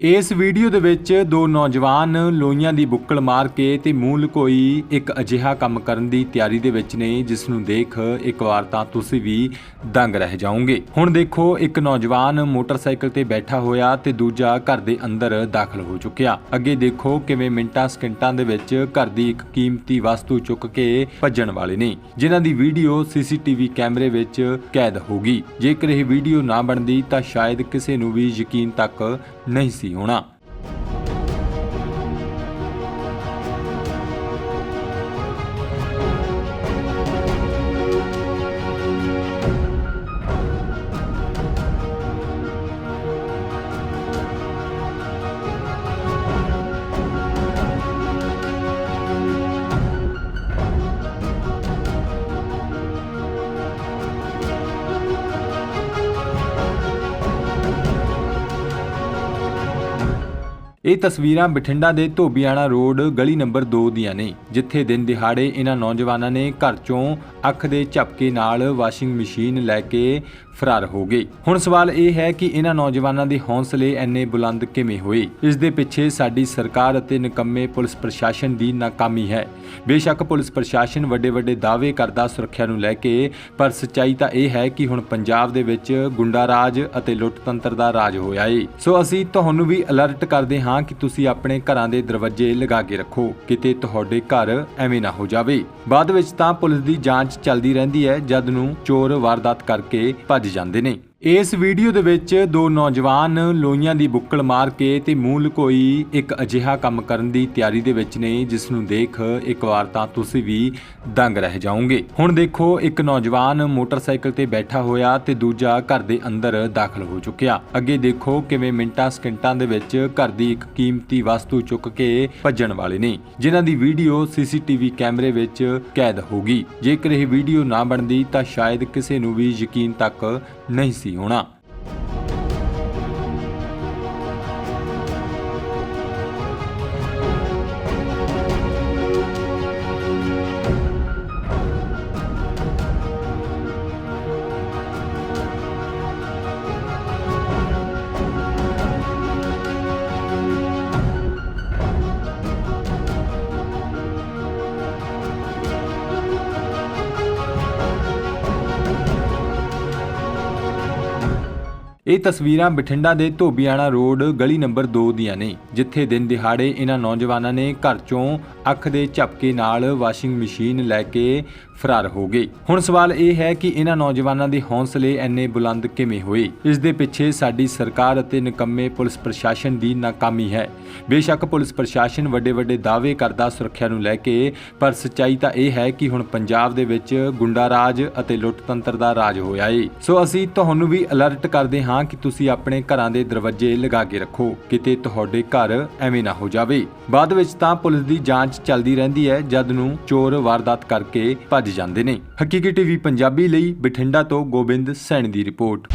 ਇਸ ਵੀਡੀਓ ਦੇ ਵਿੱਚ ਦੋ ਨੌਜਵਾਨ ਲੋਈਆਂ ਦੀ ਬੁੱਕਲ ਮਾਰ ਕੇ ਤੇ ਮੂੰਹ ਲੁਕੋਈ ਇੱਕ ਅਜਿਹਾ ਕੰਮ ਕਰਨ ਦੀ ਤਿਆਰੀ ਦੇ ਵਿੱਚ ਨੇ, ਜਿਸ ਨੂੰ ਦੇਖ ਇੱਕ ਵਾਰ ਤਾਂ ਤੁਸੀਂ ਵੀ ਦੰਗ ਰਹਿ ਜਾਓਗੇ। ਹੁਣ ਦੇਖੋ, ਇੱਕ ਨੌਜਵਾਨ ਮੋਟਰਸਾਈਕਲ ਤੇ ਬੈਠਾ ਹੋਇਆ ਤੇ ਦੂਜਾ ਘਰ ਦੇ ਅੰਦਰ ਦਾਖਲ ਹੋ ਚੁੱਕਿਆ। ਅੱਗੇ ਦੇਖੋ ਕਿਵੇਂ ਮਿੰਟਾਂ ਸਕਿੰਟਾਂ ਦੇ ਵਿੱਚ ਘਰ ਦੀ ਇੱਕ ਕੀਮਤੀ ਵਸਤੂ ਚੁੱਕ ਕੇ ਭੱਜਣ ਵਾਲੇ ਨੇ, ਜਿਨ੍ਹਾਂ ਦੀ ਵੀਡੀਓ ਸੀਸੀਟੀਵੀ ਕੈਮਰੇ ਵਿੱਚ ਕੈਦ ਹੋਗੀ ਜੇਕਰ ਇਹ ਵੀਡੀਓ ਨਾ ਬਣਦੀ ਤਾਂ ਸ਼ਾਇਦ ਕਿਸੇ ਨੂੰ ਵੀ ਯਕੀਨ ਤੱਕ ਨਹੀਂ ਸੀ ਹੋਣਾ ਇਹ ਤਸਵੀਰਾਂ ਬਠਿੰਡਾ ਦੇ ਧੋਬੀਆਣਾ ਰੋਡ ਗਲੀ ਨੰਬਰ 2 ਦੀਆਂ ਨੇ, ਜਿੱਥੇ ਦਿਨ ਦਿਹਾੜੇ ਇਹਨਾਂ ਨੌਜਵਾਨਾਂ ਨੇ ਘਰ ਚੋਂ ਅੱਖ ਦੇ ਝਪਕੇ ਨਾਲ ਵਾਸ਼ਿੰਗ ਮਸ਼ੀਨ ਲੈ ਕੇ ਫਰਾਰ ਹੋ ਗਏ। ਹੁਣ ਸਵਾਲ ਇਹ ਹੈ ਕਿ ਇਹਨਾਂ ਨੌਜਵਾਨਾਂ ਦੇ ਹੌਸਲੇ ਇੰਨੇ ਬੁਲੰਦ ਕਿਵੇਂ ਹੋਏ? ਇਸ ਦੇ ਪਿੱਛੇ ਸਾਡੀ ਸਰਕਾਰ ਅਤੇ ਨਿਕੰਮੇ ਪੁਲਿਸ ਪ੍ਰਸ਼ਾਸਨ ਦੀ ਨਾਕਾਮੀ ਹੈ। ਬੇਸ਼ੱਕ ਪੁਲਿਸ ਪ੍ਰਸ਼ਾਸਨ ਵੱਡੇ ਵੱਡੇ ਦਾਅਵੇ ਕਰਦਾ ਸੁਰੱਖਿਆ ਨੂੰ ਲੈ ਕੇ, ਪਰ ਸੱਚਾਈ ਤਾਂ ਇਹ ਹੈ ਕਿ ਹੁਣ ਪੰਜਾਬ ਦੇ ਵਿੱਚ ਗੁੰਡਾ ਰਾਜ ਅਤੇ ਲੁੱਟਤੰਤਰ ਦਾ ਰਾਜ ਹੋਇਆ ਏ। ਸੋ ਅਸੀਂ ਤੁਹਾਨੂੰ ਵੀ ਅਲਰਟ ਕਰਦੇ ਹਾਂ ਕਿ ਤੁਸੀਂ ਆਪਣੇ ਘਰਾਂ ਦੇ ਦਰਵਾਜ਼ੇ ਲਗਾ ਕੇ ਰੱਖੋ, ਕਿਤੇ ਤੁਹਾਡੇ ਘਰ ਐਵੇਂ ਨਾ ਹੋ ਜਾਵੇ। ਬਾਅਦ ਵਿੱਚ ਤਾਂ ਪੁਲਿਸ ਦੀ ਜਾਂਚ ਚੱਲਦੀ ਰਹਿੰਦੀ ਹੈ, ਜਦ ਨੂੰ ਚੋਰ ਵਾਰਦਾਤ ਕਰਕੇ ਭੱਜ ਜਾਂਦੇ ਨੇ। ਇਸ ਵੀਡੀਓ ਦੇ ਵਿੱਚ ਦੋ ਨੌਜਵਾਨ ਲੋਈਆਂ ਦੀ ਬੁੱਕਲ ਮਾਰ ਕੇ ਤੇ ਮੂੰਹ ਲੁਕੋਈ ਇੱਕ ਅਜਿਹਾ ਕੰਮ ਕਰਨ ਦੀ ਤਿਆਰੀ ਦੇ ਵਿੱਚ ਨੇ, ਜਿਸ ਨੂੰ ਦੇਖ ਇੱਕ ਵਾਰ ਤਾਂ ਤੁਸੀਂ ਵੀ ਦੰਗ ਰਹਿ ਜਾਓਗੇ। ਹੁਣ ਦੇਖੋ, ਇੱਕ ਨੌਜਵਾਨ ਮੋਟਰਸਾਈਕਲ ਤੇ ਬੈਠਾ ਹੋਇਆ ਤੇ ਦੂਜਾ ਘਰ ਦੇ ਅੰਦਰ ਦਾਖਲ ਹੋ ਚੁੱਕਿਆ। ਅੱਗੇ ਦੇਖੋ ਕਿਵੇਂ ਮਿੰਟਾਂ ਸਕਿੰਟਾਂ ਦੇ ਵਿੱਚ ਘਰ ਦੀ ਇੱਕ ਕੀਮਤੀ ਵਸਤੂ ਚੁੱਕ ਕੇ ਭੱਜਣ ਵਾਲੇ ਨੇ, ਜਿਨ੍ਹਾਂ ਦੀ ਵੀਡੀਓ ਸੀਸੀਟੀਵੀ ਕੈਮਰੇ ਵਿੱਚ ਕੈਦ ਹੋਗੀ ਜੇਕਰ ਇਹ ਵੀਡੀਓ ਨਾ ਬਣਦੀ ਤਾਂ ਸ਼ਾਇਦ ਕਿਸੇ ਨੂੰ ਵੀ ਯਕੀਨ ਤੱਕ ਨਹੀਂ ਸੀ ਹੋਣਾ। ਇਹ ਤਸਵੀਰਾਂ ਬਠਿੰਡਾ ਦੇ ਧੋਬੀਆਣਾ ਰੋਡ ਗਲੀ ਨੰਬਰ 2 ਦੀਆਂ ਨੇ, ਜਿੱਥੇ ਦਿਨ ਦਿਹਾੜੇ ਇਹਨਾਂ ਨੌਜਵਾਨਾਂ ਨੇ ਘਰ ਚੋਂ ਅੱਖ ਦੇ ਝਪਕੇ ਨਾਲ ਵਾਸ਼ਿੰਗ ਮਸ਼ੀਨ ਲੈ ਕੇ ਫਰਾਰ ਹੋ ਗਏ। ਹੁਣ ਸਵਾਲ ਇਹ ਹੈ ਕਿ ਇਹਨਾਂ ਨੌਜਵਾਨਾਂ ਦੇ ਹੌਸਲੇ ਇੰਨੇ ਬੁਲੰਦ ਕਿਵੇਂ ਹੋਏ? ਇਸ ਦੇ ਪਿੱਛੇ ਸਾਡੀ ਸਰਕਾਰ ਅਤੇ ਨਿਕੰਮੇ ਪੁਲਿਸ ਪ੍ਰਸ਼ਾਸਨ ਦੀ ਨਾਕਾਮੀ ਹੈ। ਬੇਸ਼ੱਕ ਪੁਲਿਸ ਪ੍ਰਸ਼ਾਸਨ ਵੱਡੇ ਵੱਡੇ ਦਾਅਵੇ ਕਰਦਾ ਸੁਰੱਖਿਆ ਨੂੰ ਲੈ ਕੇ, ਪਰ ਸੱਚਾਈ ਤਾਂ ਇਹ ਹੈ ਕਿ ਹੁਣ ਪੰਜਾਬ ਦੇ ਵਿੱਚ ਗੁੰਡਾ ਰਾਜ ਅਤੇ ਲੁੱਟਤੰਤਰ ਦਾ ਰਾਜ ਹੋਇਆ ਏ। ਸੋ ਅਸੀਂ ਤੁਹਾਨੂੰ ਵੀ ਅਲਰਟ ਕਰਦੇ ਹਾਂ ਕਿ ਤੁਸੀਂ ਆਪਣੇ ਘਰਾਂ ਦੇ ਦਰਵਾਜ਼ੇ ਲਗਾ ਕੇ ਰੱਖੋ। ਕਿਤੇ ਤੁਹਾਡੇ ਘਰ ਐਵੇਂ ਨਾ ਹੋ ਜਾਵੇ। ਬਾਅਦ ਵਿੱਚ ਤਾਂ ਪੁਲਿਸ ਦੀ ਜਾਂਚ ਚੱਲਦੀ ਰਹਿੰਦੀ ਹੈ, ਜਦ ਨੂੰ ਚੋਰ ਵਾਰਦਾਤ ਕਰਕੇ ਭੱਜ ਜਾਂਦੇ ਨੇ। ਹਕੀਕੀ ਟੀਵੀ ਪੰਜਾਬੀ ਲਈ ਬਠਿੰਡਾ ਤੋਂ ਗੋਬਿੰਦ ਸੈਣ ਦੀ ਰਿਪੋਰਟ।